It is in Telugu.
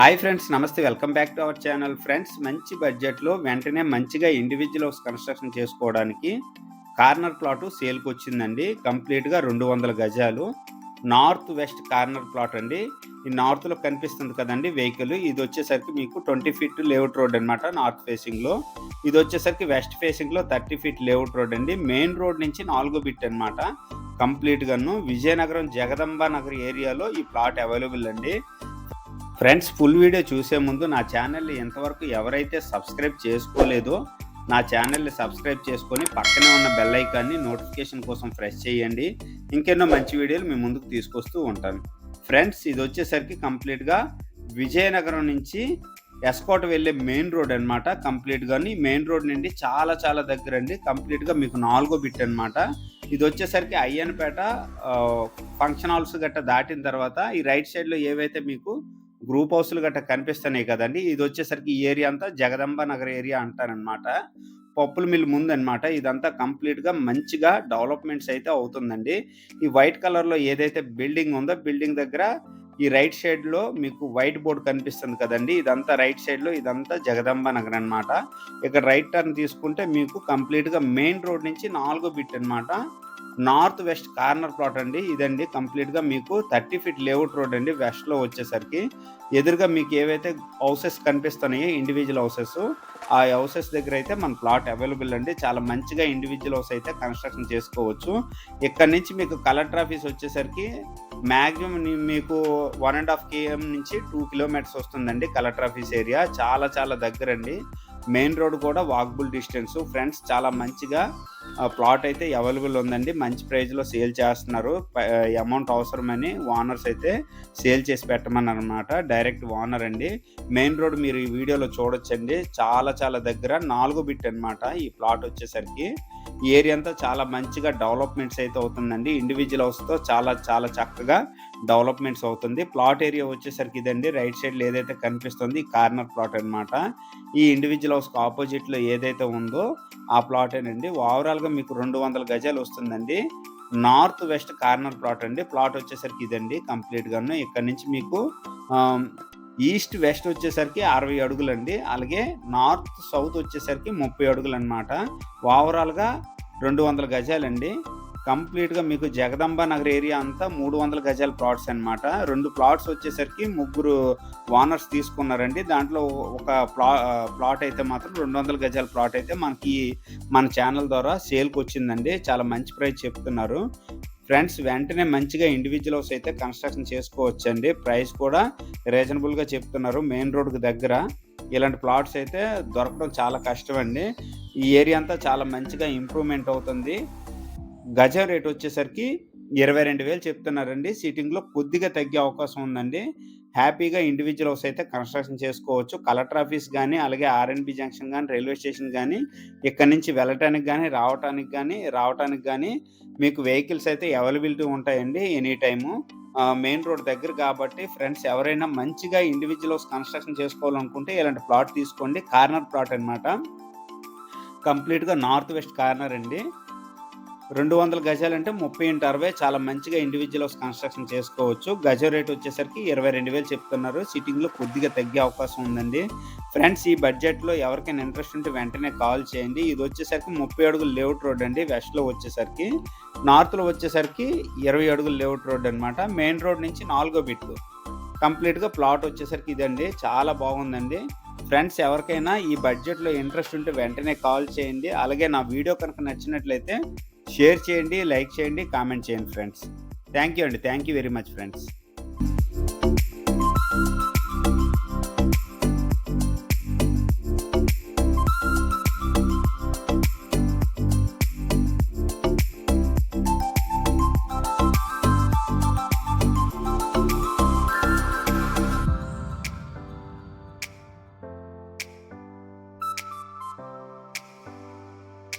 హాయ్ ఫ్రెండ్స్ నమస్తే. Welcome back to our channel friends. మంచి బడ్జెట్లో వెంటనే మంచిగా ఇండివిజువల్ హౌస్ కన్స్ట్రక్షన్ చేసుకోవడానికి కార్నర్ ప్లాట్ సేల్కి వచ్చిందండి. కంప్లీట్గా రెండు వందల గజాలు. నార్త్ వెస్ట్ కార్నర్ ప్లాట్ అండి. ఈ నార్త్లో కనిపిస్తుంది కదండి వెహికల్ ఇది వచ్చేసరికి మీకు ట్వంటీ ఫీట్ లేఅవుట్ రోడ్ అనమాట నార్త్ ఫేసింగ్లో ఇది వచ్చేసరికి వెస్ట్ ఫేసింగ్లో థర్టీ ఫీట్ లేఅవుట్ రోడ్ అండి. మెయిన్ రోడ్ నుంచి నాలుగో బిట్ అనమాట కంప్లీట్గాను విజయనగరం జగదంబ నగర్ ఏరియాలో ఈ ప్లాట్ అవైలబుల్ అండి. ఫ్రెండ్స్ ఫుల్ వీడియో చూసే ముందు నా ఛానల్ని ఎంతవరకు ఎవరైతే సబ్స్క్రైబ్ చేసుకోలేదో నా ఛానల్ని సబ్స్క్రైబ్ చేసుకొని పక్కనే ఉన్న బెల్ ఐకాన్ని నోటిఫికేషన్ కోసం ప్రెస్ చేయండి. ఇంకెన్నో మంచి వీడియోలు మీ ముందుకు తీసుకొస్తూ ఉంటాను. ఫ్రెండ్స్ ఇది వచ్చేసరికి కంప్లీట్గా విజయనగరం నుంచి ఎస్కోట వెళ్ళే మెయిన్ రోడ్ అనమాట కంప్లీట్గాని మెయిన్ రోడ్ నుండి చాలా చాలా దగ్గర అండి. కంప్లీట్గా మీకు నాలుగో బిట్ అనమాట ఇది వచ్చేసరికి అయ్యన్పేట ఫంక్షన్ హాల్స్ గట్ట దాటిన తర్వాత ఈ రైట్ సైడ్లో ఏవైతే మీకు గ్రూప్ హౌస్లు గట్రా కనిపిస్తున్నాయి కదండి. ఇది వచ్చేసరికి ఈ ఏరియా అంతా జగదంబ నగర్ ఏరియా అంటారనమాట పప్పుల మిల్ ముందు అనమాట ఇదంతా కంప్లీట్గా మంచిగా డెవలప్మెంట్స్ అయితే అవుతుందండి. ఈ వైట్ కలర్లో ఏదైతే బిల్డింగ్ ఉందో బిల్డింగ్ దగ్గర ఈ రైట్ సైడ్లో మీకు వైట్ బోర్డ్ కనిపిస్తుంది కదండి. ఇదంతా రైట్ సైడ్లో ఇదంతా జగదంబ నగర్ అనమాట ఇక్కడ రైట్ టర్న్ తీసుకుంటే మీకు కంప్లీట్గా మెయిన్ రోడ్ నుంచి నాలుగో బిట్ అనమాట నార్త్ వెస్ట్ కార్నర్ ప్లాట్ అండి. ఇదండి కంప్లీట్గా మీకు థర్టీ ఫీట్ లేఅవుట్ రోడ్ అండి వెస్ట్లో వచ్చేసరికి. ఎదురుగా మీకు ఏవైతే హౌసెస్ కనిపిస్తున్నాయో ఇండివిజువల్ హౌసెస్ ఆ హౌసెస్ దగ్గర అయితే మన ప్లాట్ అవైలబుల్ అండి. చాలా మంచిగా ఇండివిజువల్ హౌస్ అయితే కన్స్ట్రక్షన్ చేసుకోవచ్చు. ఇక్కడ నుంచి మీకు కలెక్టర్ ఆఫీస్ వచ్చేసరికి మ్యాక్సిమం మీకు వన్ అండ్ హాఫ్ కేఎం నుంచి టూ కిలోమీటర్స్ వస్తుందండి కలెక్టర్ ఆఫీస్ ఏరియా. చాలా చాలా దగ్గర అండి మెయిన్ రోడ్ కూడా వాక్బుల్ డిస్టెన్స్. ఫ్రెండ్స్ చాలా మంచిగా ప్లాట్ అయితే అవైలబుల్ ఉందండి. మంచి ప్రైజ్లో సేల్ చేస్తున్నారు. అమౌంట్ అవసరమని ఓనర్స్ అయితే సేల్ చేసి పెట్టమని అనమాట డైరెక్ట్ ఓనర్ అండి. మెయిన్ రోడ్ మీరు ఈ వీడియోలో చూడొచ్చండి. చాలా చాలా దగ్గర నాలుగు బిట్ అనమాట ఈ ప్లాట్ వచ్చేసరికి. ఈ ఏరియా అంతా చాలా మంచిగా డెవలప్మెంట్స్ అయితే అవుతుందండి. ఇండివిజువల్ హౌస్తో చాలా చాలా చక్కగా డెవలప్మెంట్స్ అవుతుంది. ప్లాట్ ఏరియా వచ్చేసరికి ఇదండి. రైట్ సైడ్లో ఏదైతే కనిపిస్తుంది కార్నర్ ప్లాట్ అనమాట ఈ ఇండివిజువల్ హౌస్కి ఆపోజిట్లో ఏదైతే ఉందో ఆ ప్లాటేనండి ఓవరాల్గా మీకు రెండు వందల గజాలు వస్తుందండి. నార్త్ వెస్ట్ కార్నర్ ప్లాట్ అండి. ప్లాట్ వచ్చేసరికి ఇదండి కంప్లీట్గాను ఇక్కడ నుంచి మీకు ఈస్ట్ వెస్ట్ వచ్చేసరికి అరవై అడుగులు అండి అలాగే నార్త్ సౌత్ వచ్చేసరికి ముప్పై అడుగులు అనమాట ఓవరాల్గా రెండు వందల గజాలండి. కంప్లీట్గా మీకు జగదంబ నగర్ ఏరియా అంతా మూడు వందల గజాల ప్లాట్స్ అనమాట రెండు ప్లాట్స్ వచ్చేసరికి ముగ్గురు ఓనర్స్ తీసుకున్నారండి. దాంట్లో ఒక ప్లా ప్లాట్ అయితే మాత్రం రెండు వందల గజాల ప్లాట్ అయితే మనకి మన ఛానల్ ద్వారా సేల్కి వచ్చిందండి. చాలా మంచి ప్రైస్ చెప్తున్నారు. ఫ్రెండ్స్ వెంటనే మంచిగా ఇండివిజువల్ హౌస్ అయితే కన్స్ట్రక్షన్ చేసుకోవచ్చండి. ప్రైస్ కూడా రీజనబుల్గా చెప్తున్నారు మెయిన్ రోడ్కి దగ్గర. ఇలాంటి ప్లాట్స్ అయితే దొరకడం చాలా కష్టం అండి ఈ ఏరియా అంతా చాలా మంచిగా ఇంప్రూవ్మెంట్ అవుతుంది. గజం రేట్ వచ్చేసరికి ఇరవై రెండు వేలు చెప్తున్నారండి. సీటింగ్లో కొద్దిగా తగ్గే అవకాశం ఉందండి. హ్యాపీగా ఇండివిజువల్ హౌస్ అయితే కన్స్ట్రక్షన్ చేసుకోవచ్చు. కలెక్టర్ ఆఫీస్ కానీ అలాగే ఆర్ఎన్బి జంక్షన్ కానీ రైల్వే స్టేషన్ కానీ ఇక్కడ నుంచి వెళ్ళటానికి కానీ రావటానికి కానీ రావటానికి కానీ మీకు వెహికల్స్ అయితే అవైలబిలిటీ ఉంటాయండి ఎనీ టైము మెయిన్ రోడ్ దగ్గర కాబట్టి ఫ్రెండ్స్ ఎవరైనా మంచిగా ఇండివిజువల్ హౌస్ కన్స్ట్రక్షన్ చేసుకోవాలనుకుంటే ఇలాంటి ప్లాట్ తీసుకోండి. కార్నర్ ప్లాట్ అనమాట కంప్లీట్గా నార్త్ వెస్ట్ కార్నర్ అండి. రెండు వందల గజాలంటే ముప్పై ఇంటూ అరవై చాలా మంచిగా ఇండివిజువల్ హౌస్ కన్స్ట్రక్షన్ చేసుకోవచ్చు. గజ రేట్ వచ్చేసరికి ఇరవై రెండు వేలు చెప్తున్నారు. సిట్టింగ్లో కొద్దిగా తగ్గే అవకాశం ఉందండి. ఫ్రెండ్స్ ఈ బడ్జెట్లో ఎవరికైనా ఇంట్రెస్ట్ ఉంటే వెంటనే కాల్ చేయండి. ఇది వచ్చేసరికి ముప్పై అడుగులు లేఅవుట్ రోడ్ అండి. వెస్ట్లో వచ్చేసరికి నార్త్లో వచ్చేసరికి ఇరవై అడుగులు లేఅవుట్ రోడ్ అనమాట మెయిన్ రోడ్ నుంచి నాలుగో బిట్లు కంప్లీట్గా ప్లాట్ వచ్చేసరికి ఇదండి. చాలా బాగుందండి. ఫ్రెండ్స్ ఎవరికైనా ఈ బడ్జెట్లో ఇంట్రెస్ట్ ఉంటే వెంటనే కాల్ చేయండి. అలాగే నా వీడియో కనుక నచ్చినట్లయితే షేర్ చేయండి లైక్ చేయండి కామెంట్ చేయండి ఫ్రెండ్స్. థ్యాంక్ యూ అండి. Thank you very much friends